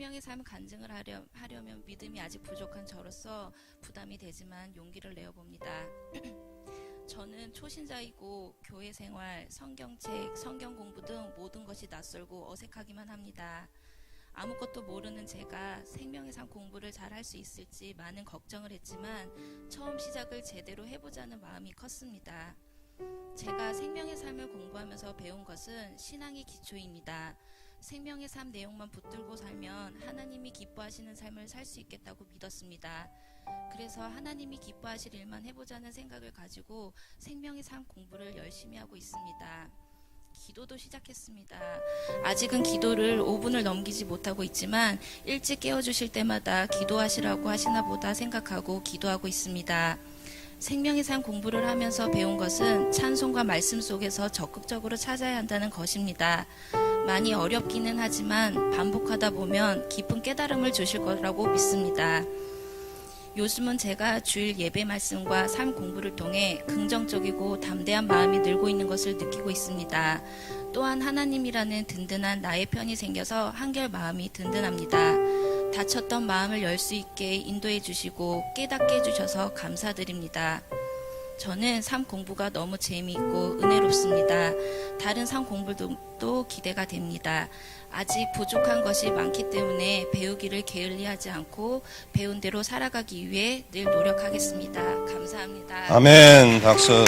생명의 삶 간증을 하려, 하려면 믿음이 아직 부족한 저로서 부담이 되지만 용기를 내어 봅니다. 저는 초신자이고 교회 생활, 성경책, 성경 공부 등 모든 것이 낯설고 어색하기만 합니다. 아무것도 모르는 제가 생명의 삶 공부를 잘 할 수 있을지 많은 걱정을 했지만 처음 시작을 제대로 해보자는 마음이 컸습니다. 제가 생명의 삶을 공부하면서 배운 것은 신앙의 기초입니다. 생명의 삶 내용만 붙들고 살면 하나님이 기뻐하시는 삶을 살 수 있겠다고 믿었습니다. 그래서 하나님이 기뻐하실 일만 해보자는 생각을 가지고 생명의 삶 공부를 열심히 하고 있습니다. 기도도 시작했습니다. 아직은 기도를 5분을 넘기지 못하고 있지만 일찍 깨워주실 때마다 기도하시라고 하시나 보다 생각하고 기도하고 있습니다. 생명의 삶 공부를 하면서 배운 것은 찬송과 말씀 속에서 적극적으로 찾아야 한다는 것입니다. 많이 어렵기는 하지만 반복하다 보면 깊은 깨달음을 주실 거라고 믿습니다. 요즘은 제가 주일 예배 말씀과 삶 공부를 통해 긍정적이고 담대한 마음이 늘고 있는 것을 느끼고 있습니다. 또한 하나님이라는 든든한 나의 편이 생겨서 한결 마음이 든든합니다. 다쳤던 마음을 열 수 있게 인도해 주시고 깨닫게 해 주셔서 감사드립니다. 저는 삶 공부가 너무 재미있고 은혜롭습니다. 다른 삶 공부도 기대가 됩니다. 아직 부족한 것이 많기 때문에 배우기를 게을리하지 않고 배운 대로 살아가기 위해 늘 노력하겠습니다. 감사합니다. 아멘. 박수.